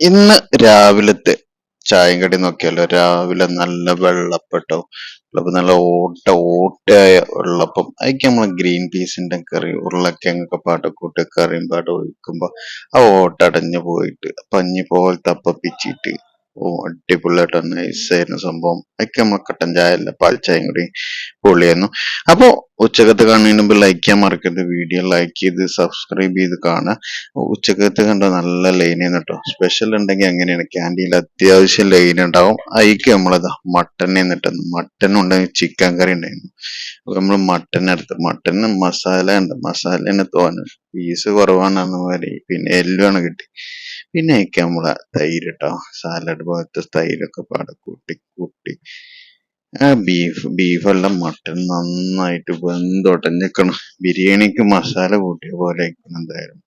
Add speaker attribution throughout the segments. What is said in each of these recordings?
Speaker 1: ഇന്ന് രാവിലത്തെ ചായം കടി നോക്കിയാലോ? രാവിലെ നല്ല വെള്ളപ്പെട്ടോ വെള്ളപ്പം നല്ല ഓട്ട ഓട്ടയായ വെള്ളപ്പം. അതിക്ക് നമ്മൾ ഗ്രീൻ പീസിന്റെ കറി ഉരുളക്കിഴങ്ങൊക്കെ പാട്ട് കൂട്ടി കറിയും പാട്ട് ഒഴിക്കുമ്പോ ആ ഓട്ട അടഞ്ഞു പോയിട്ട് പഞ്ഞി പോലത്തെ അപ്പം പിച്ചിട്ട് ഓ അടിപൊളിയായിട്ട് നൈസായിരുന്നു സംഭവം. അതൊക്കെ നമ്മൾ കട്ടൻ ചായ അല്ല പാൽ ചായയും കൂടി പൊളിയായിരുന്നു. അപ്പോൾ ഉച്ചക്കത്ത് കാണുന്നതിന് മുമ്പ് ലൈക്ക് ചെയ്യാൻ മറക്കരുത്. വീഡിയോ ലൈക്ക് ചെയ്ത് സബ്സ്ക്രൈബ് ചെയ്ത് കാണുക. ഉച്ചക്കത്ത് കണ്ട നല്ല ലൈൻ കേട്ടോ സ്പെഷ്യൽ ഉണ്ടെങ്കിൽ അങ്ങനെയാണ്. ക്യാന്റീനിൽ അത്യാവശ്യം ലൈൻ ഉണ്ടാവും. അതിക്ക് നമ്മളത് മട്ടൻ എന്നിട്ട് മട്ടൻ ഉണ്ടെങ്കിൽ ചിക്കൻ കറി ഉണ്ടായിരുന്നു. അപ്പൊ നമ്മൾ മട്ടൻ എടുത്ത്. മട്ടന് മസാല ഉണ്ട്. മസാല തന്നെ തോന്നുന്നു പീസ് കുറവാണെന്ന് മാതിരി പിന്നെ എല്ലുമാണ് കിട്ടി. പിന്നെ അതിക്ക് നമ്മളെ തൈര് കേട്ടോ സാലഡ് പോലത്തെ തൈരൊക്കെ പാടെ കൂട്ടി കൂട്ടി. ആ ബീഫ് ബീഫെല്ലാം മട്ടൻ നന്നായിട്ട് വെന്തൊടഞ്ഞിക്കണം. ബിരിയാണിക്ക് മസാല കൂട്ടിയ പോലെ ആയിരിക്കണം എന്തായാലും.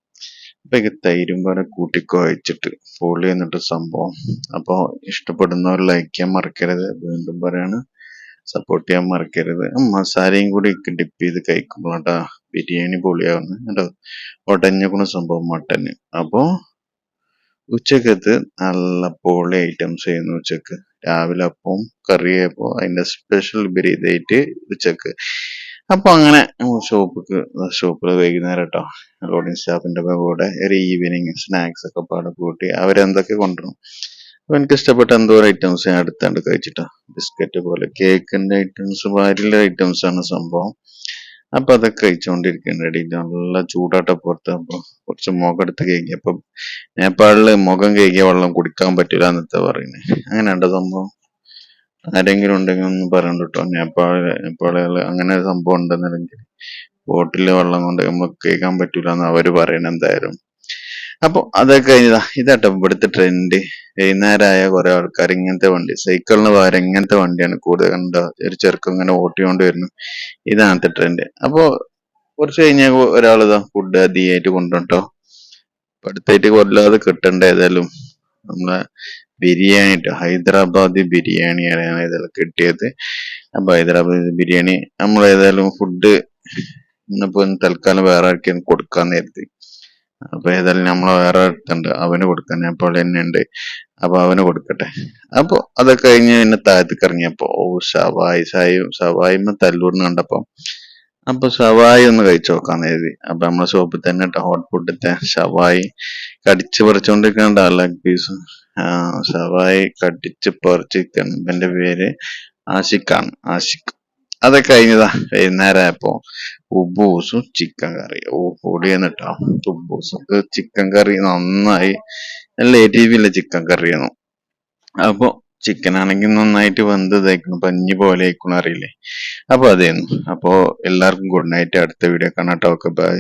Speaker 1: അപ്പൊ തൈരും പോലെ കൂട്ടി കുഴച്ചിട്ട് പൊളി എന്നിട്ട് സംഭവം. അപ്പൊ ഇഷ്ടപ്പെടുന്നവർ ലൈക്ക് ചെയ്യാൻ മറക്കരുത്. വീണ്ടും പറയാണ് സപ്പോർട്ട് ചെയ്യാൻ മറക്കരുത്. മസാലയും കൂടി ഡിപ്പ് ചെയ്ത് കഴിക്കുമ്പോഴാട്ടാ ബിരിയാണി പൊളിയാവുന്നത്. കേട്ടോ ഉടഞ്ഞ സംഭവം മട്ടന്. അപ്പോ ഉച്ചക്കത്ത് നല്ല പൊളി ഐറ്റംസ് ആയിരുന്നു ഉച്ചയ്ക്ക്. രാവിലെ അപ്പം കറിയപ്പോ അതിന്റെ സ്പെഷ്യൽ ബിരിയായിട്ട് ഉച്ചയ്ക്ക്. അപ്പൊ അങ്ങനെ ഷോപ്പിക്ക് ഷോപ്പിൽ വൈകുന്നേരം കേട്ടോ ലോഡിംഗ് സ്റ്റാഫിന്റെ കൂടെ ഒരു ഈവനിങ് സ്നാക്സ് ഒക്കെ പാടെ കൂട്ടി അവരെന്തൊക്കെ കൊണ്ടുവരും അപ്പൊ എനിക്ക് ഇഷ്ടപ്പെട്ട എന്തോ ഐറ്റംസ് ഞാൻ അടുത്താണ്ട് കഴിച്ചിട്ടോ. ബിസ്ക്കറ്റ് പോലെ കേക്കിന്റെ ഐറ്റംസ് വാരിലെ ഐറ്റംസ് ആണ് സംഭവം. അപ്പൊ അതൊക്കെ കഴിച്ചുകൊണ്ടിരിക്കുന്നുണ്ട് നല്ല ചൂടാട്ട പുറത്ത്. അപ്പൊ കുറച്ച് മുഖം എടുത്ത് കഴിക്കിയപ്പോ നേപ്പാളിൽ മുഖം കഴുകിയ വെള്ളം കുടിക്കാൻ പറ്റൂല എന്നത്തെ പറയുന്നത് അങ്ങനെ ഉണ്ട് സംഭവം? ആരെങ്കിലും ഉണ്ടെങ്കിൽ ഒന്ന് പറയണ്ട കേട്ടോ. നേപ്പാൾ നേപ്പാളികൾ അങ്ങനെ ഒരു സംഭവം ഉണ്ടെന്നുണ്ടെങ്കിൽ ബോട്ടിലെ വെള്ളം കൊണ്ട് നമുക്ക് കേൾക്കാൻ പറ്റൂല എന്ന് അവർ പറയണ എന്തായാലും. അപ്പൊ അതൊക്കെ കഴിഞ്ഞതാ. ഇതാട്ടോ ഇവിടുത്തെ ട്രെൻഡ് വൈകുന്നേരമായ കുറെ ആൾക്കാർ ഇങ്ങനത്തെ വണ്ടി സൈക്കിളിന് പകരം ഇങ്ങനത്തെ വണ്ടിയാണ് കൂടുതൽ കണ്ട? ഒരു ചെറുക്കം ഇങ്ങനെ ഓട്ടിക്കൊണ്ട് വരുന്നു. ഇതാണത്തെ ട്രെൻഡ് അപ്പൊ കുറച്ച് കഴിഞ്ഞാൽ ഒരാളിതാ ഫുഡ് അധികമായിട്ട് കൊണ്ടുണ്ടോ അടുത്തായിട്ട് കൊല്ലാതെ കിട്ടണ്ട ഏതായാലും. നമ്മളെ ബിരിയാണി ഹൈദരാബാദി ബിരിയാണിയാണ് ഏതായാലും കിട്ടിയത്. അപ്പൊ ഹൈദരാബാദി ബിരിയാണി നമ്മൾ ഏതായാലും ഫുഡ് ഇന്നിപ്പോ തൽക്കാലം വേറെ ആർക്കും കൊടുക്കാൻ നേരത്തെ അപ്പൊ ഏതായാലും നമ്മൾ വേറെ അടുത്തുണ്ട്. അവന് കൊടുക്കാൻ അപ്പോൾ തന്നെ ഉണ്ട് അപ്പൊ അവന് കൊടുക്കട്ടെ. അപ്പൊ അതൊക്കെ കഴിഞ്ഞ് പിന്നെ താഴത്തേക്ക് ഇറങ്ങിയപ്പോ ഓ ഷവായി സായും ഷവായിമ്മ തല്ലൂർന്ന് കണ്ടപ്പം അപ്പൊ ഷവായി ഒന്ന് കഴിച്ചു നോക്കാന്ന് കരുതി. അപ്പൊ നമ്മളെ ഷോപ്പിൽ തന്നെ ഹോട്ട് ഫുഡിത്തെ ഷവായി കടിച്ച് പറിച്ചുകൊണ്ടിരിക്കണ്ട ലെഗ് പീസ് ഷവായി കടിച്ച് പറിച്ചിരിക്കണം. എന്റെ പേര് ആഷിഖാണ് ആഷിഖ് അതൊക്കെ കഴിഞ്ഞതാ വൈകുന്നേരമായപ്പോ ഉബൂസും ചിക്കൻ കറി ഓ പൊടിയെന്ന് കേട്ടോ ഉബൂസൊക്കെ ചിക്കൻ കറി നന്നായി. നല്ല എരിവില്ല ചിക്കൻ കറിയാണ് അപ്പൊ ചിക്കൻ ആണെങ്കിൽ നന്നായിട്ട് വെന്ത് തേക്കണം പഞ്ഞി പോലെ അറിയില്ലേ? അപ്പൊ അതേന്നു. അപ്പോ എല്ലാവർക്കും ഗുഡ് നൈറ്റ് അടുത്ത വീഡിയോ കാണാട്ടോ. Okay bye